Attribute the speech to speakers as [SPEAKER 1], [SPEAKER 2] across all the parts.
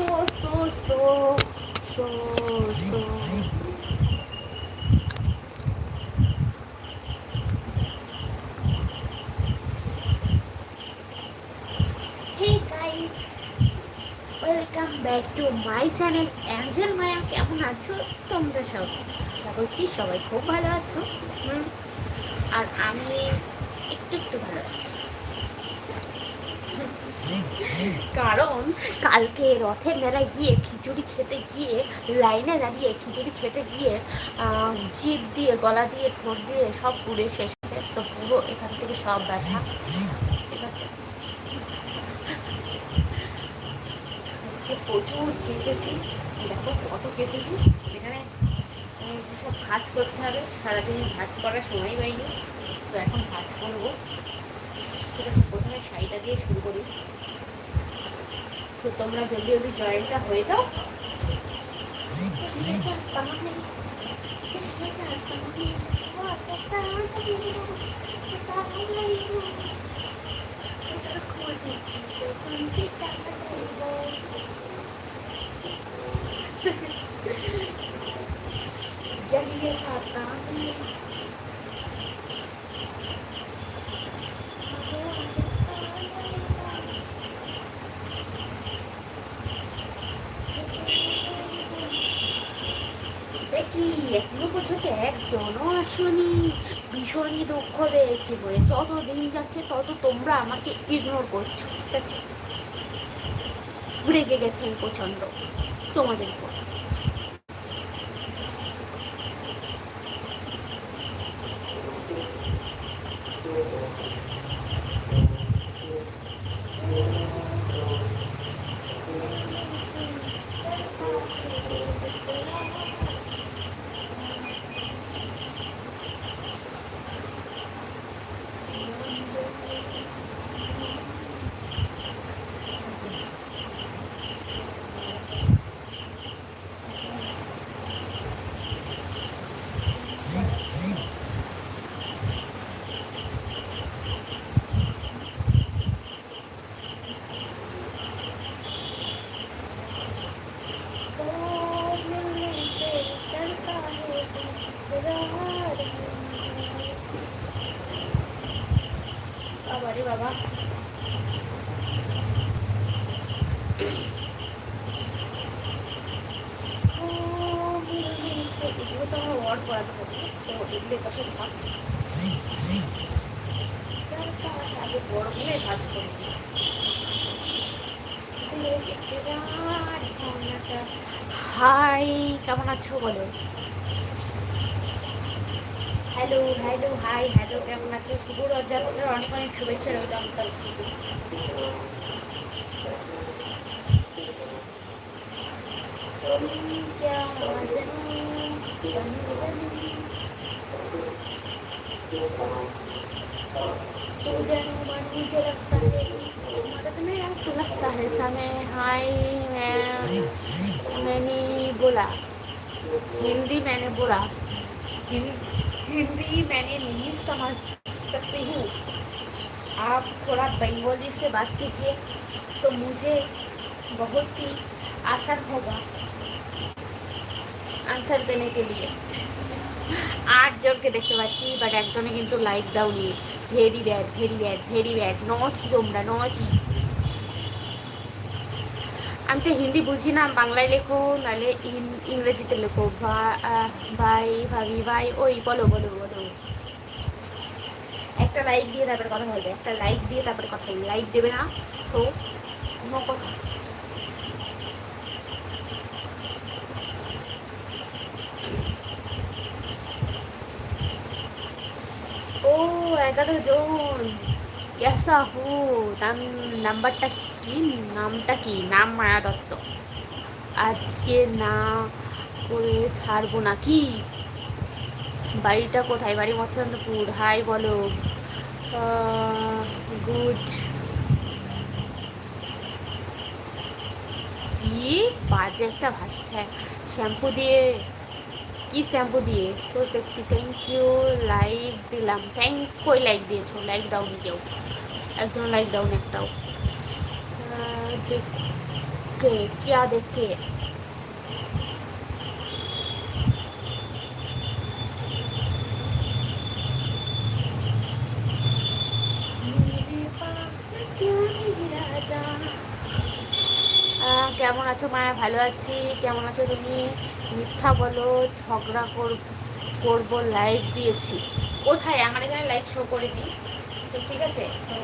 [SPEAKER 1] So so so so so hey guys welcome back to my channel angel Maya কেমন আছো? তোমরা সব আশা করছি সবাই খুব ভালো আছো। আর আমি একটু একটু ভালো আছি। কারণ কালকে রথের মেলায় গিয়ে খিচুড়ি খেতে গিয়ে, লাইনে দাঁড়িয়ে খিচুড়ি খেতে গিয়ে জিভ দিয়ে, গলা দিয়ে, ঠোঁট দিয়ে সব পুড়ে শেষ হয়েছে তো পুরো এখান থেকে সব ব্যথা। ঠিক আছে? আজকে প্রচুর কেচেছি। দেখো কত কেচেছি। এখানে সব ভাজ করতে হবে। সারাদিন ভাজ করার সময় পাইনি তো এখন ভাজ করব। প্রথমে শাড়িটা দিয়ে শুরু করি। তো তোমরা জলদি জলদি জয়েন্টটা হয়ে যাও जलिए खाता কি? এখনও পর্যন্ত একজনও আসনি। ভীষণই দুঃখ পেয়েছি বলে। যত দিন যাচ্ছে, তত তোমরা আমাকে ইগনোর করছ, ঠিক আছে? রেগে গেছেন প্রচণ্ড তোমাদের উপর বাবারে বাবা এগুলো তো আমার ওয়ার্ড পড়াতে হবে সো এগুলো পাশে থাক আগে বড়গুলোই ভাজ করব হাই কেমন আছো বলো হ্যালো হ্যালো হাই হ্যালো কেমন আছো শুভ রথযাত্রার অনেক অনেক শুভেচ্ছা রইল আমার तो जानो मन मुझे लगता है तुम्हारा तो मेरा तो लगता है समय हाय मैं मैंने बोला हिंदी मैंने बोला हिंदी हिंदी मैंने नहीं समझ सकती हूँ आप थोड़ा बंगाली से बात कीजिए तो मुझे बहुत ही आसान होगा आंसर देने के लिए আটজনকে দেখতে পাচ্ছি বাট একজনে কিন্তু লাইক দাওনি very bad very bad very bad নচি তোমরা নচি আমি তো হিন্দি বুঝি না বাংলায় লেখো, নাহলে ইংরেজিতে লেখো। ভাই, ভাবি, ভাই, ওই, বলো বলো বলো। একটা লাইক দিয়ে তারপরে কথা বলবে, একটা লাইক দিয়ে তারপরে কথা বলবে। লাইক দেবে না সো নো কথা। ও, এগারো জন। কেসা হু নাম নাম্বারটা কি নামটা কি? নাম মায়া দত্ত। আজকে না করে ছাড়বো না কি? বাড়িটা কোথায়? বাড়ি মৎস্যপুর হাই, বলো। গুড। কি বাজে একটা ভাষা। শ্যাম্পু দিয়ে। কি শ্যাম্পু দিয়ে? So sexy thank you like দিলাম। থ্যাংক কই লাইক দিয়েছ? লাইক দাওনি কেউ? একজন লাইক দাওনি, একটাও। আহ, দেখ- के क्या देख के मेरे पास क्यों नहीं राजा? আহ, কেমন আছো মায়া ভালো আছি কেমন আছো তুমি মিথ্যা বলো ঝগড়া কর করবো লাইক দিয়েছি কোথায় আমার এখানে লাইক শো করিনি তো ঠিক আছে তো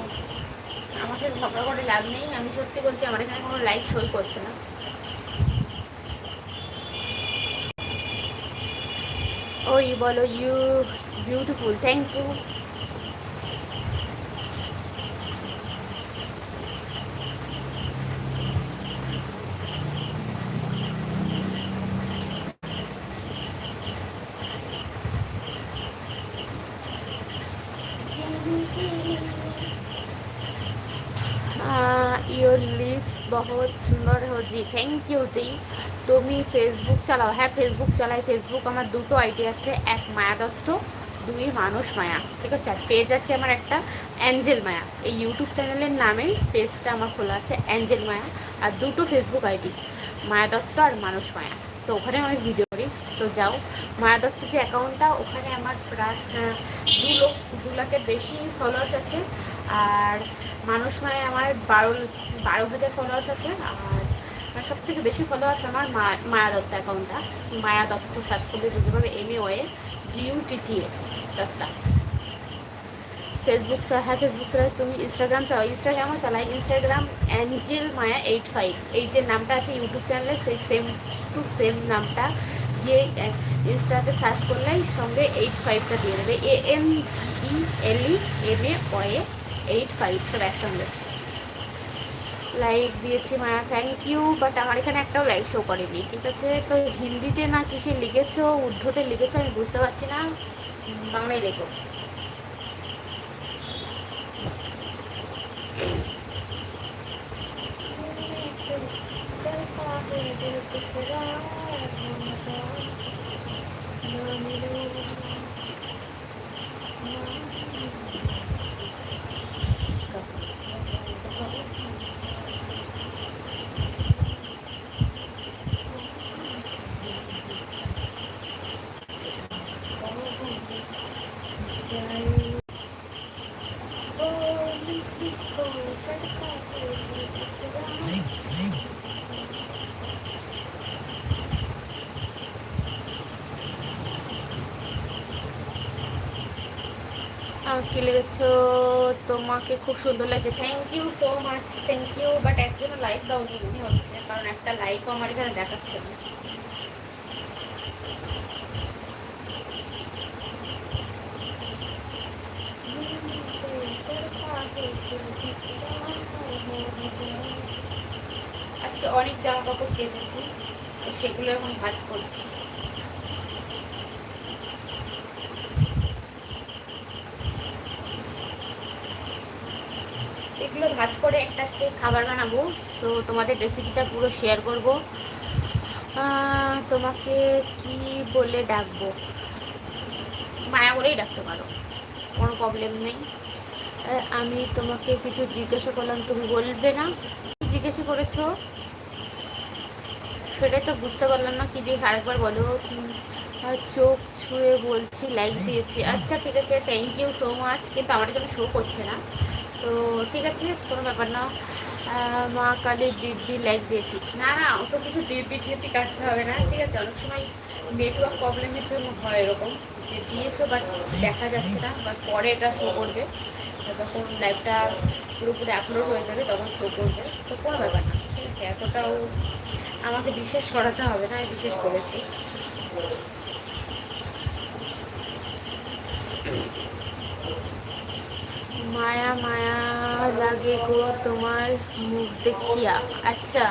[SPEAKER 1] আমার সাথে ঝগড়া করে লাভ নেই। আমি সত্যি বলছি, আমার এখানে কোনো লাইক সই করছে না। ওই বলো ইউ বিউটিফুল থ্যাংক ইউ जी থ্যাংক ইউ জি। তুমি ফেসবুক চালাও। হ্যাঁ ফেসবুক চালাই। ফেসবুক আমার দুটো আইডি আছে। এক মায়া দত্ত দুই মানুষ মায়া। ঠিক আছে? আর পেজ আছে আমার একটা অ্যাঞ্জেল মায়া। এই ইউটিউব চ্যানেলের নামে পেজটা আমার খোলা আছে অ্যাঞ্জেল মায়া। আর দুটো ফেসবুক আইডি মায়া দত্ত আর মানুষ মায়া। তো ওখানে আমি ভিডিও করি। সো যাও। মায়া দত্ত যে অ্যাকাউন্টটা ওখানে আমার প্রায় আহ, দু লোক দু লাখের বেশি ফলোয়ার্স আছে। আর মানুষ মায়ে আমার বারো বারো হাজার ফলোয়ার্স আছে। আর সব থেকে বেশি ফলোয়ার্স আমার মায়া দত্ত অ্যাকাউন্টটা মায়া দত্ত সার্চ করলে বুঝতে পারবে M A Y ডিউটিটিএ Dutta Facebook হ্যাঁ ফেসবুক চালাই। তুমি ইনস্টাগ্রাম চাও ইনস্টাগ্রামও চালাই। Instagram angel Maya eight five এই যে নামটা আছে ইউটিউব চ্যানেলে সেই সেম টু সেম নামটা দিয়ে ইনস্টাতে সার্চ করলেই সঙ্গে এইট ফাইভটা দিয়ে দেবে। A N G E L M A Y eight five সব একসঙ্গে। লাইক দিয়েছি মায়া থ্যাংক ইউ বাট আমার এখানে একটাও লাইক শো করেনি ঠিক আছে? তো হিন্দিতে না কিসে লিখেছো উর্ধুতে লিখেছো আমি বুঝতে পারছি না বাংলায় লেখো। আহ, কি লিখেছো তোমাকে খুব সুন্দর লাগছে। Thank you so much thank you but একজন লাইক দাওনি মনে হচ্ছে, কারণ একটা লাইকও আমার এখানে দেখাচ্ছে না। আজকে অনেক জামা কাপড় কেটেছি সেগুলো এখন ভাজ করছি এগুলো ভাজ করে একটা আজকে খাবার বানাবো। সো তোমাদের রেসিপিটা পুরো শেয়ার করব। তোমাকে কি বলে ডাকবো? মায়া বলেই ডাকতে পারো। কোনো প্রবলেম নেই। আমি তোমাকে কিছু জিজ্ঞাসা করলাম, তুমি বলবে না। জিজ্ঞাসা করেছ? সেটাই তো বুঝতে পারলাম না, কি যে আরেকবার বলো। চোখ ছুঁয়ে বলছি লাইক দিয়েছি। আচ্ছা ঠিক আছে থ্যাংক ইউ সো মাচ কিন্তু আমার এখানে শো করছে না। তো ঠিক আছে, কোনো ব্যাপার না। মা কালী দিব্যি লাইক দিয়েছি। না না, অত কিছু দিব্যি টিব্বি কাটতে হবে না, ঠিক আছে? অনেক সময় নেটওয়ার্ক প্রবলেমের জন্য হয় এরকম। যে দিয়েছ বাট দেখা যাচ্ছে না বাট পরে এটা শো করবে। যখন লাইভটা পুরোপুরি আপলোড হয়ে যাবে, তখন শো করবে। তো কোনো ব্যাপার না, ঠিক আছে? এতটাও আমাকে বিশেষ করাতে হবে না, আমি বিশেষ করেছি। মায়া মায়া লাগে গো তোমার মুখ দেখিয়া। আচ্ছা।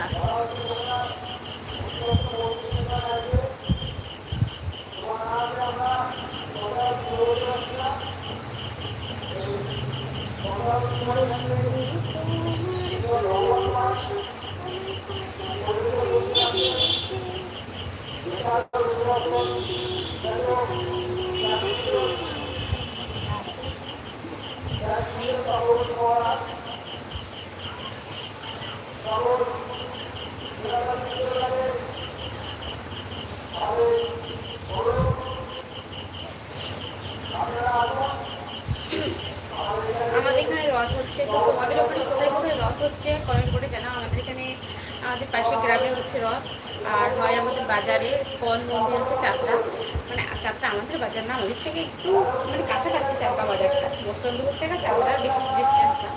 [SPEAKER 1] মন্দির আছে চাত্রা মানে চাত্রা আমাদের বাজার না, ওদের থেকে একটু মানে কাছাকাছি চাত্রা বাজারটা। মসলন্দপুর থেকে চাত্রার বেশি ডিস্টেন্স না।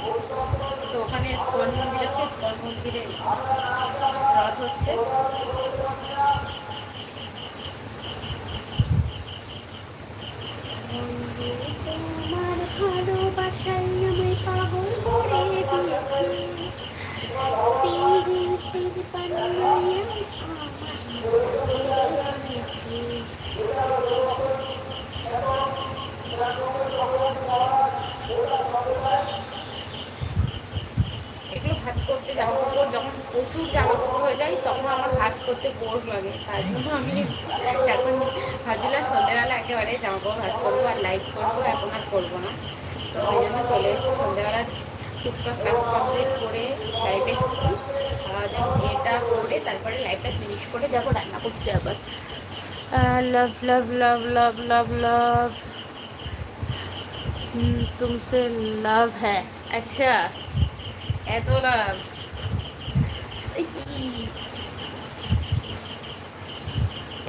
[SPEAKER 1] তো ওখানে স্কন মন্দির আছে, স্কন মন্দিরে রথ হচ্ছে। ভালোবাসায় আমায় দিয়েছে এগুলো ভাজ করতে জামা কাপড় যখন প্রচুর জামা কাপড় হয়ে যায় তখন আমার ভাজ করতে বোর লাগে তার জন্য আমি এখন ভাজলা সন্ধ্যেবেলা একেবারে জামা কাপড় ভাজ করবো আর লাইভ করবো এখন আর করবো না তো ওই জন্য চলে এসেছি সন্ধ্যেবেলা টুকটাক কাজ কমপ্লিট করে লাইভে এসেছি এটা করে তারপরে লাইভটা ফিনিশ করে যাবো রান্না করতে আবার love love love love love love तुमसे लव है अच्छा এত লাভ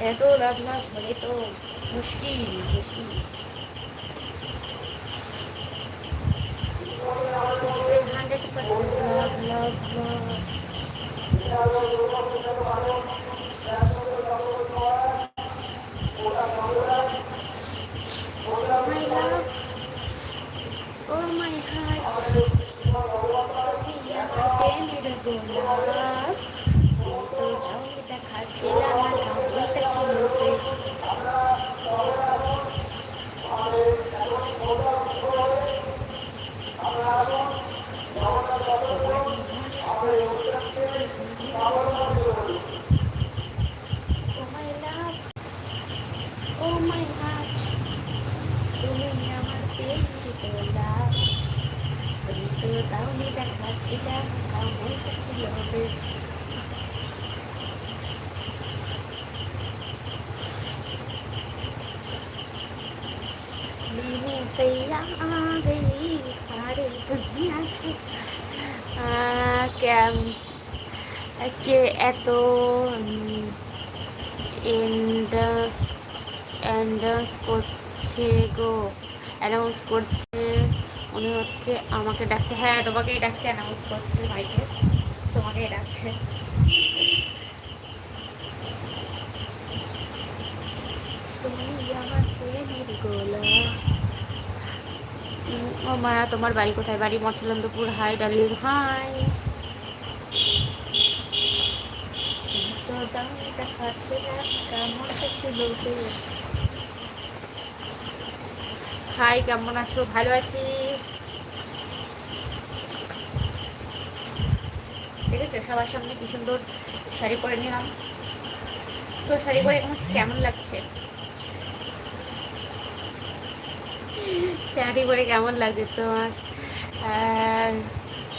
[SPEAKER 1] এত লাভ না ধরে তো মুশকিল মুশকিল hundred percent love love love my love, oh my heart, তুমি আমার প্রেমের গোলাপ তো রঙ দেখাচ্ছিলাম আর কামড়টা এতদিন আছে? কে এত অ্যান্ডান্স করছে গো। অ্যানাউন্স করছে, মনে হচ্ছে আমাকে ডাকছে। হ্যাঁ তোমাকেই ডাকছে অ্যানাউন্স করছে ভাইকে। তোমাকেই ডাকছে। তুমি আমার প্রেমের গোলা। ও মায়া তোমার বাড়ি কোথায়? বাড়ি মচলন্দপুর হাই ডার্লিং হাই। তো হাই, কেমন আছো? ভালো আছি। দেখেছ? সবার সামনে কি সুন্দর শাড়ি পরে নিলাম। সো শাড়ি পরে কেমন লাগছে? শাড়ি পরে কেমন লাগছে তোমার? আর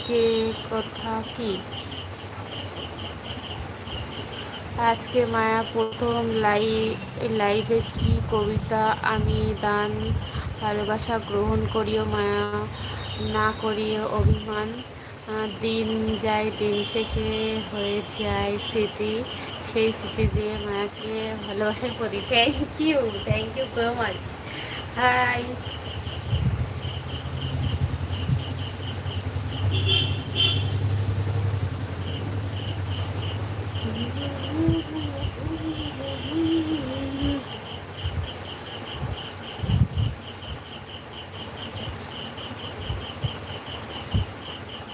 [SPEAKER 1] কে কথা কি? আজকে মায়া প্রথম লাইভ লাইভে কি কবিতা, আমি দান, ভালোবাসা গ্রহণ করিও, মায়া না করিও অভিমান। দিন যায়, দিন শেষে হয়ে যায় স্মৃতি। সেই স্মৃতি দিয়ে মায়াকে ভালোবাসার প্রতি thank you thank you so much hi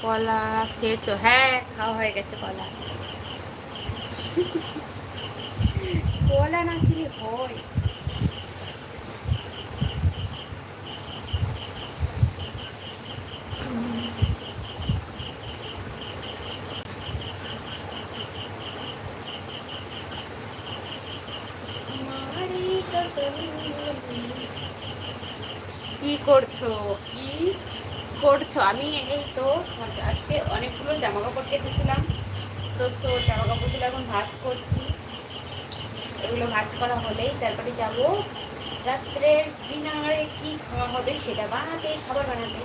[SPEAKER 1] কলা খেয়েছো? হ্যাঁ খাওয়া হয়ে গেছে কলা। কলা না খেলে হয় কি করছ? কি করছ? আমি এই তো আজকে অনেকগুলো জামা কাপড় কেটেছিলাম। তো সো জামা কাপড়গুলো এখন ভাজ করছি। এগুলো ভাজ করা হলেই তারপরে যাব। রাত্রের ডিনারে কি খাওয়া হবে সেটা বানাতে, খাবার বানাতে।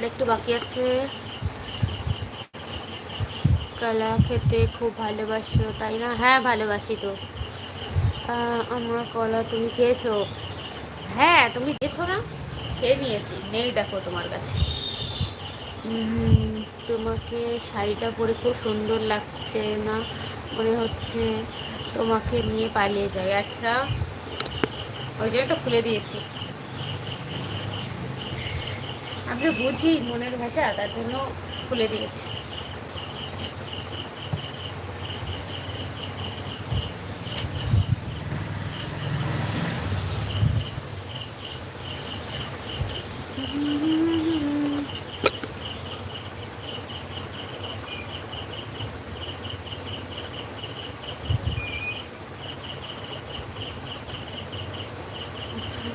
[SPEAKER 1] আর একটু বাকি আছে। কলা খেতে খুব ভালোবাসো, তাই না? হ্যাঁ ভালোবাসি তো। আমার কলা তুমি খেয়েছো? হ্যাঁ তুমি খেয়েছো না? খেয়ে নিয়েছি। নেই দেখো তোমার কাছে। তোমাকে শাড়িটা পরে খুব সুন্দর লাগছে না? মনে হচ্ছে তোমাকে নিয়ে পালিয়ে যায় আচ্ছা ওই জায়গাটা খুলে দিয়েছি। আমি তো বুঝি মনের ভাষা তার জন্য খুলে দিয়েছি।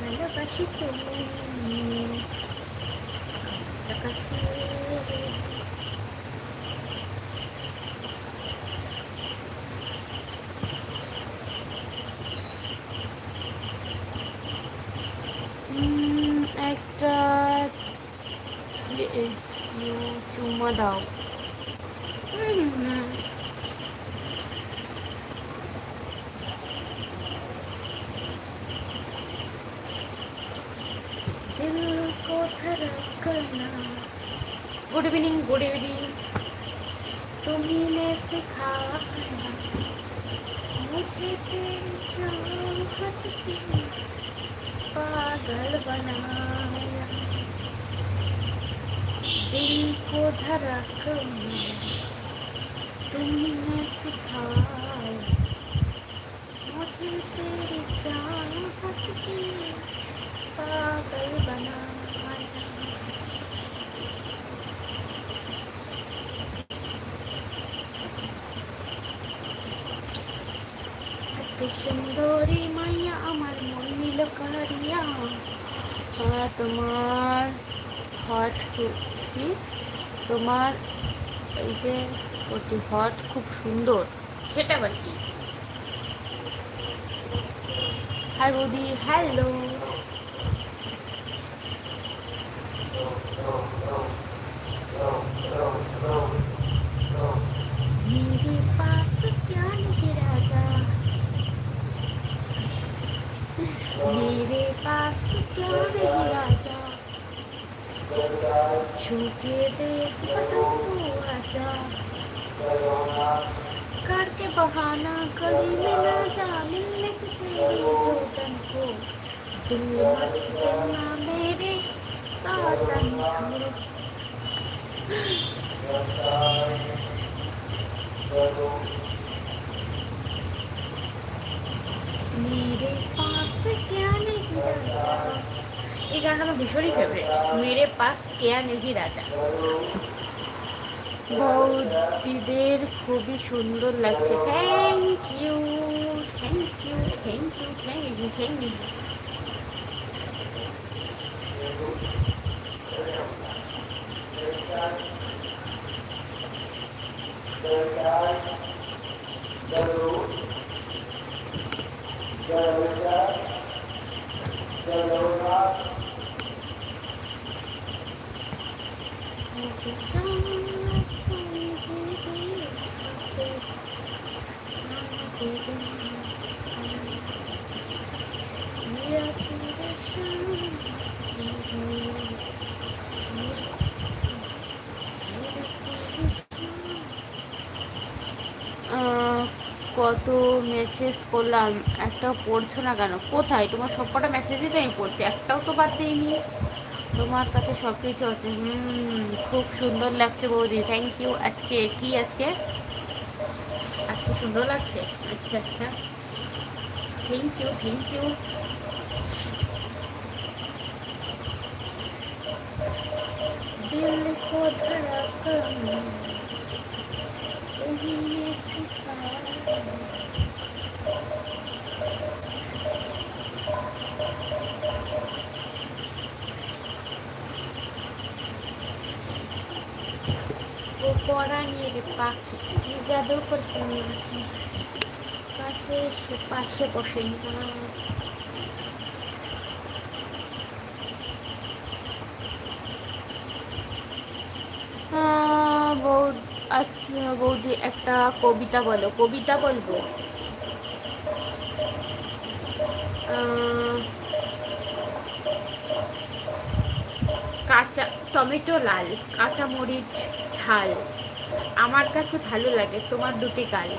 [SPEAKER 1] ভালোবাসি কাছাকাছি একটা চুমা দাও पागल बना दिल को धड़क तुमने सिखाया। मुझे तेरी चाहत की पागल बनाया। बना सुंदरी কারিয়া তোমার হট কি তোমার এই যে ওটি হট খুব সুন্দর, সেটা আবার কি? হাই বৌদি হ্যালো मेरे पास क्या नहीं राजा छूके देख तू आजा करके बहाना कड़ी में ना जा मिलने से तेरी जोतन को दिल मत देना मेरे साटन को এই গানটা আমার ভীষণই ফেভারিট মেরে পাস কেয়া নেহি রাজা। বৌদিদের খুবই সুন্দর লাগছে। Thank you thank you thank you thank you thank you কত মেসেজ করলাম একটাও পড়ছো না কেন? কোথায়? তোমার সব কটা মেসেজই তো আমি পড়ছি, একটাও তো বাদ দিইনি। তোমার কাছে সব কিছু আছে। হুম, খুব সুন্দর লাগছে বৌদি থ্যাংক ইউ আজকে কি আজকে? আজকে সুন্দর লাগছে? আচ্ছা আচ্ছা। থ্যাংক ইউ থ্যাংক ইউ দিল কো পাখি কি জাদু করছে কাছে পাশে বসেন আচ্ছা বৌদি একটা কবিতা বলো কবিতা বলব কাঁচা, টমেটো লাল কাঁচা মরিচ ঝাল। আমার কাছে ভালো লাগে তোমার দুটি গাল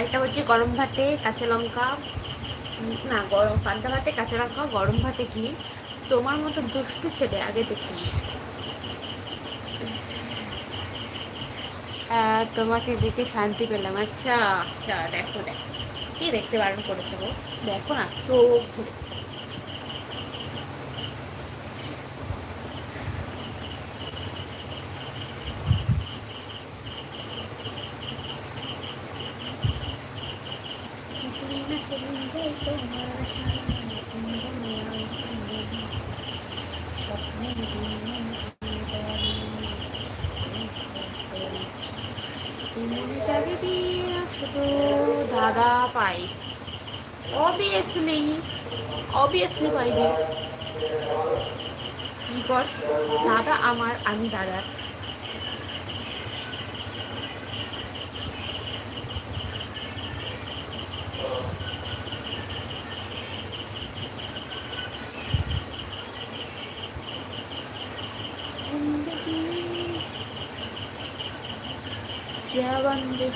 [SPEAKER 1] একটা হচ্ছে গরম ভাতে কাঁচা লঙ্কা, না, গরম পান্তা ভাতে কাঁচা লঙ্কা, গরম ভাতে কি তোমার মতো দুষ্টু ছেলে আগে দেখিনি তোমাকে দেখে শান্তি পেলাম। আচ্ছা আচ্ছা দেখো দেখো। কি দেখতে বারণ করেছে গো? দেখো না, চোখ শুধু দাদা পাই অবভিয়াসলি অবভিয়াসলি পাইবে বিকজ দাদা আমার আমি দাদার क्या बंदे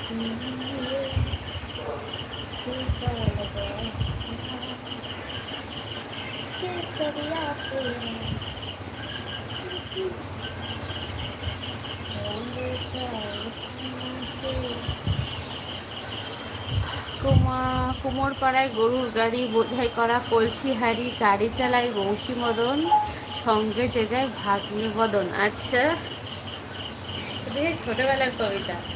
[SPEAKER 1] কুমোর পাড়ায় গরুর গাড়ি, বোঝাই করা কলসি হাড়ি, গাড়ি চালায় বংশী মদন, সঙ্গে যে যায় ভাগ্নে বদন আচ্ছা। ছোটবেলার কবিতা।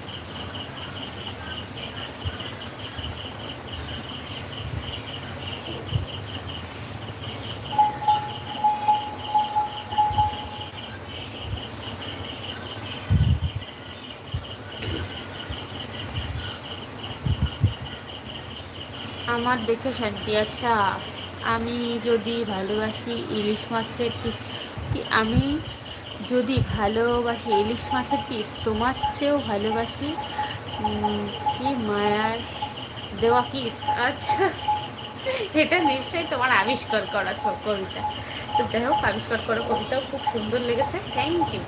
[SPEAKER 1] আমার দেখে শান্তি আচ্ছা আমি যদি ভালোবাসি ইলিশ মাছের আমি যদি ভালোবাসি ইলিশ মাছের পিস, তোমার চেয়েও ভালোবাসি কি মায়ার দেওয়া কিস? আচ্ছা এটা নিশ্চয়ই তোমার আবিষ্কার করা কবিতা। তো যাই হোক, আবিষ্কার করা কবিতাও খুব সুন্দর লেগেছে। থ্যাংক ইউ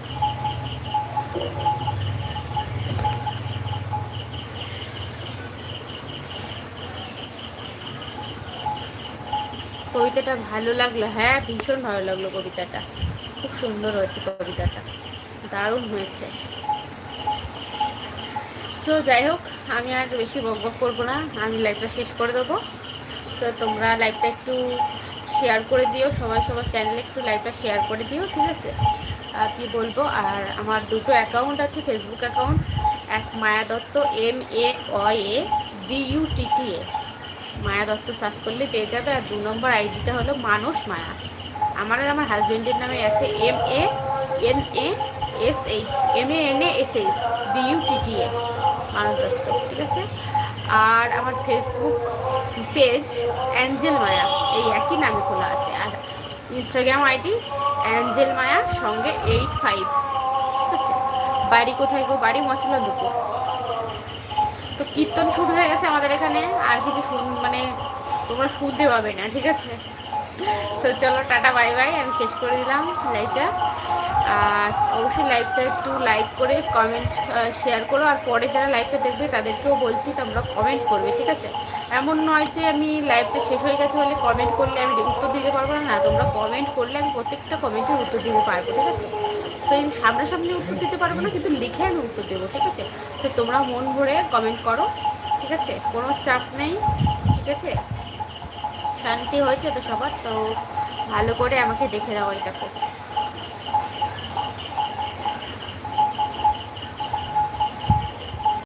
[SPEAKER 1] কবিতাটা ভালো লাগল হ্যাঁ ভীষণ ভালো লাগল কবিতাটা। খুব সুন্দর হয়েছে কবিতাটা, দারুণ হয়েছে। সো যাই হোক, আমি আর বেশি বক বক করব না, আমি লাইভটা শেষ করে দেবো। সো তোমরা লাইভটা একটু শেয়ার করে দিও, সবাই সবার চ্যানেলে একটু লাইভটা শেয়ার করে দিও, ঠিক আছে? কী বলব, আর আমার দুটো অ্যাকাউন্ট আছে ফেসবুক অ্যাকাউন্ট এক Maya Dutta M A A D U T T A Maya Dutta search করলে পেয়ে যাবে। আর দু নম্বর আইডিটা হলো মানস মায়া। আমার আর আমার হাজব্যান্ডের নামে আছে M A N A S H M A N A S H D U T T A Manas Dutta, ঠিক আছে? আর আমার ফেসবুক পেজ অ্যাঞ্জেল মায়া এই একই নামে খোলা আছে। আর ইনস্টাগ্রাম আইডি অ্যাঞ্জেল মায়া সঙ্গে এইট ফাইভ ঠিক আছে? বাড়ি কোথায় গো? বাড়ি মশলা দুপুর তো কীর্তন শুরু হয়ে গেছে আমাদের এখানে, আর কিছু শুন মানে তোমরা শুনতে পাবে না, ঠিক আছে? তো চলো, টাটা, বাই বাই, আমি শেষ করে দিলাম লাইভটা। অবশ্যই লাইভটা একটু লাইক করে কমেন্ট শেয়ার করো, আর পরে যারা লাইভটা দেখবে তাদেরকেও বলছি তোমরা কমেন্ট করবে, ঠিক আছে? এমন নয় যে আমি লাইভটা শেষ হয়ে গেছে বলে কমেন্ট করলে আমি উত্তর দিতে পারব না তোমরা কমেন্ট করলে আমি প্রত্যেকটা কমেন্টের উত্তর দিতে পারব, ঠিক আছে? সো এই সামনাসামনি উত্তর দিতে পারব না, কিন্তু লিখে আমি উত্তর দেবো, ঠিক আছে? সো তোমরা মন ভরে কমেন্ট করো, ঠিক আছে? কোনো চাপ নেই, ঠিক আছে? শান্তি হয়েছে তো সবার, তো ভালো করে আমাকে দেখে নাও এটা দেখো।